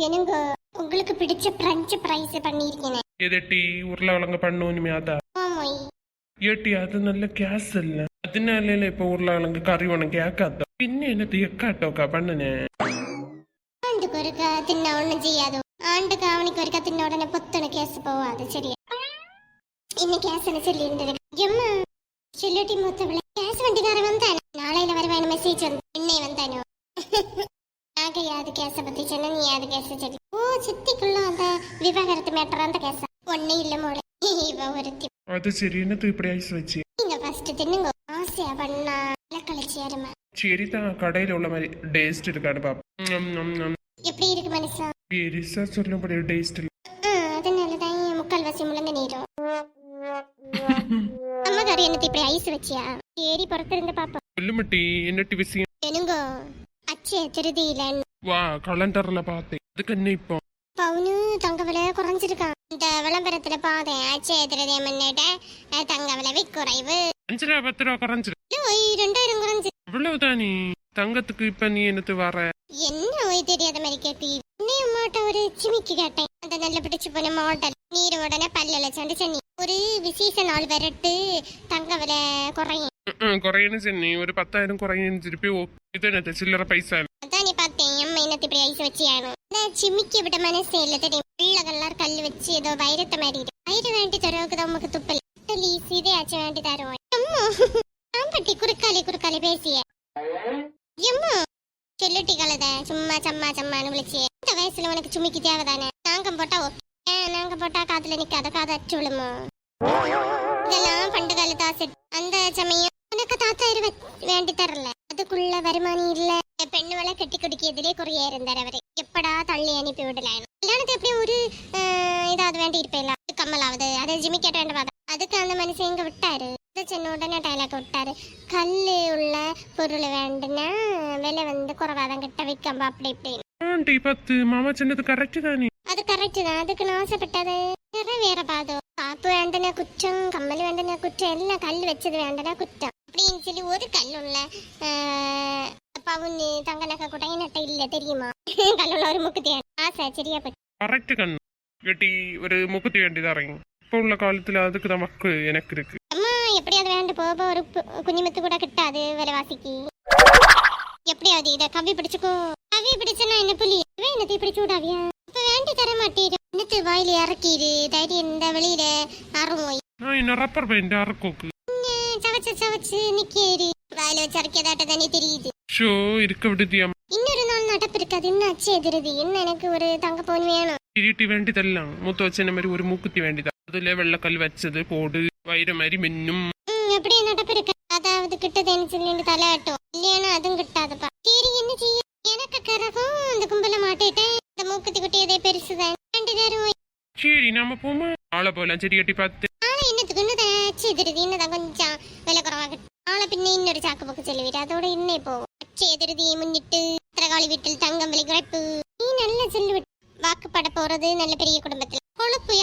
எனக்கு உங்களுக்கு பிடிச்ச பிரெஞ்சு பிரைஸ் பண்ணியிருக்கேன் எதட்டி உருளைக்கிழங்கு பண்ணுவோமே அதான் ஆமாய் ஏட்டி அது நல்ல கேஸ் இல்ல அதனால இப்ப உருளைக்கிழங்கு கறி உனக்கு கேட்காத பின்ன என்னது எக்காட்டோக்கா பண்ணுனேன் ஆண்டுக்கு ஒருக்கா தின்ன ஒண்ணும் செய்யாது ஆண்டுக்கு அவனுக்கு ஒருக்கா தின்ன உடனே பொத்துன கேஸ் போவாது சரியா இன்னும் கேஸ் சொல்லிட்டு எம்மா சொல்லிட்டி மூத்தவளை கேஸ பத்தி சொன்ன நீ யாது கேஸ சொல்லி ஓ சித்திக்குள்ள அந்த விவாகரத்து மேட்டர் அந்த கேஸ் ஒன்னே இல்ல மோளே. இவ ஒருத்தி அது சரி என்னது இப்படி ஐஸ் வச்சு? நீங்க ஃபர்ஸ்ட் தின்னுங்க. ஆசையா பண்ணா கழிச்சியாருமா சரி தான் கடையில உள்ள மாதிரி டேஸ்ட் இருக்கான்னு பாப்போம். எப்படி இருக்கு மனுஷா? பெருசா சொல்லும்படி டேஸ்ட் இல்ல. அதனாலதான் என் முக்கால்வாசி முழங்க நீரும். அம்மா கறி என்னத்தை இப்படி ஐஸ் வச்சியா? ஏறி பொறுத்திருந்து பாப்போம் சொல்லுமட்டி என்னட்டி விஷயம் என்னங்கோ அச்சே திருதியில வா கலண்டர்ல பார்த்தேன். அதுக்கு என்ன இப்போ? பவுனு தங்க விலை குறைஞ்சிருக்கான். இந்த விளம்பரத்துல பார்த்தேன். அச்சே திருதிய முன்னிட்ட அஹ், தங்க விலை குறைவு. அஞ்சு ரூபா பத்து ரூபா குறைஞ்சிரு. இல்ல, ஒய் ரெண்டாயிரம் குறைஞ்சு. அவ்வளவுதானே தங்கத்துக்கு இப்ப நீ என்னத்து வர? என்ன ஒய் தெரியாத மாதிரி கேட்டி இன்னும் அம்மாட்ட ஒரு சிமிக்கு கேட்டேன். அந்த நல்ல பிடிச்சு போன மாடல் நீர் உடனே பல்லுல சண்டு சன்னி ஒரு விசேஷ நாள் வரட்டு தங்க விலை குறையும் குறையன்னு சொன்னி ஒரு பத்தாயிரம் குறையன்னு திருப்பி ஓ- இது என்னது சில்லற பைசா இல்ல. அதான் நீ பார்த்தேன் அம்மா என்னத்தை இப்படி ஐஸ் வச்சியானு இந்த சிமிக்கி விட மனசே இல்ல தெரியும் பிள்ளைகள்லாம் கல்லு வச்சு ஏதோ வைரத்தை மாதிரி இருக்கு. வயிறு வேண்டி தருவதுக்கு தான் உமக்கு துப்பல் லீஸ் இதே ஆச்சு வேண்டி தருவோம் அம்மா ஆம்பட்டி குறுக்காலி குறுக்காலி பேசிய எம்மா சொல்லிட்டி கலத சும்மா சம்மா சம்மான்னு விളിச்சிய இந்த வயசுல உனக்கு சுமிக்கு தேவைதானே நாங்க போட்டா ஓகே ஏன் நாங்க போட்டா காதுல நிக்காத காது அச்சு விழுமோ இதெல்லாம் பண்டு காலத்து ஆசை அந்த சமயம் அதுக்குள்ள வருமானம் இல்ல. பெண்ணுவளை கட்டி குடிக்கிறதுலே குறைய இருந்தார் அவரு. எப்படா தள்ளி அனுப்பி விடலாம் கல்யாணத்தை எப்படியும் ஒரு ஆஹ், இதாவது வேண்டி இருப்பேல? கம்மலாவது. அதை ஜிம்மி கேட்ட வேண்ட பார்த்தா அதுக்கு அந்த மனுஷன் இங்க விட்டாரு. சின்ன உடனே டைலாக் விட்டாரு. கல்லு உள்ள பொருள் வேண்டுனா விலை வந்து குறைவாதான் கிட்ட விற்கம்பா அப்படி ஆண்டி பத்து. மாமா சொன்னது கரெக்ட் தானே? அது கரெக்ட் தான். அதுக்கு நான் ஆசைப்பட்டது வேற பாதம். காப்பு வேண்டன குற்றம் கம்மல் வேண்டன குற்றம். எல்லாம் கல் வச்சது வேண்டன குற்றம். அப்படின்னு சொல்லி ஒரு கல்லுள்ள ஆஹ், பவுன்னு தங்க நகை கூட என்கிட்ட இல்ல தெரியுமா? கல்லுள்ள ஒரு முக்குத்தி ஆசை சரியா போச்சு. கரெக்ட் கண்ணு. வெட்டி ஒரு முப்பத்தி வேண்டியதாரங்க இப்போ உள்ள காலத்துல அதுக்கு தான் மக்கு எனக்கு இருக்கு. அம்மா எப்படியாவது வேண்டு போக ஒரு குனிமத்து கூட கிட்டாது விலைவாசிக்கு. எப்படியாவது இத கவி பிடிச்சுக்கோ. கவி பிடிச்சனா என்ன புலி? இவன் என்னத்தை இப்படி சூடாவியா? இப்ப வேண்டி தர மாட்டீரு என்னத்து வாயில இறக்கிடு? தைரியம் இந்த வெளியில அருமோய் நான் என்ன ரப்பர் பெயிண்ட் அறக்கோக்கு? சவச்சு நிக்கேரி வாயில வச்சு அரைக்கதாட்ட தானே தெரியுது. ஷோ இருக்க விடுதியா இன்னொரு நாள் நடப்பு இருக்காது. என்ன அச்சு எதிருது? என்ன எனக்கு ஒரு தங்க பவுன் வேணும்? கிரீட்டி வேண்டியதெல்லாம் மூத்த வச்ச மாதிரி ஒரு மூக்குத்தி வேண்டியதான் அதுல வெள்ளக்கல் வச்சது போடு வயிறு மாதிரி மின்னும். அப்படியே நடப்பு இருக்கு. அதாவது கிட்டதேன்னு சொல்லிட்டு தலையாட்டும் இல்லையானா அதுவும் கிட்டாதப்பா. சரி என்ன செய்ய? எனக்கு கரகம் அந்த கும்பல மாட்டிட்டேன். இந்த மூக்குத்தி குட்டியதே பெருசுதான். ரெண்டு நேரம் சரி நாம போமா? ஆளை போலாம் செடி கட்டி பார்த்து. കുറച്ച് ഇതിരുതി ഇന്നതാ കൊഞ്ചാ വില കുറവാകും നാളെ പിന്നെ ഇന്നൊരു ചാക്ക് ചെല്ലു ചെലവില്ല അതോടെ ഇന്നേ പോകും മുന്നിട്ട് ഇത്ര മുന്നിട്ട് വീട്ടിൽ തങ്കം വിളി കുഴപ്പ് നീ നല്ല ചെല്ലു വാക്ക് പട പോറത് നല്ല പെരിയ കുടുംബത്തിൽ കൊളുപ്പ്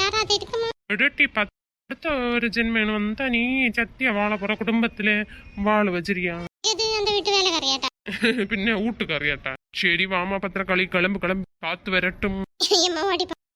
പിന്നെ ഊട്ടുകറിയാട്ടാ. ശരി വാമാ പത്ര കളി കിളമ്പ് കിളമ്പ്. കാത്തു വരട്ടും.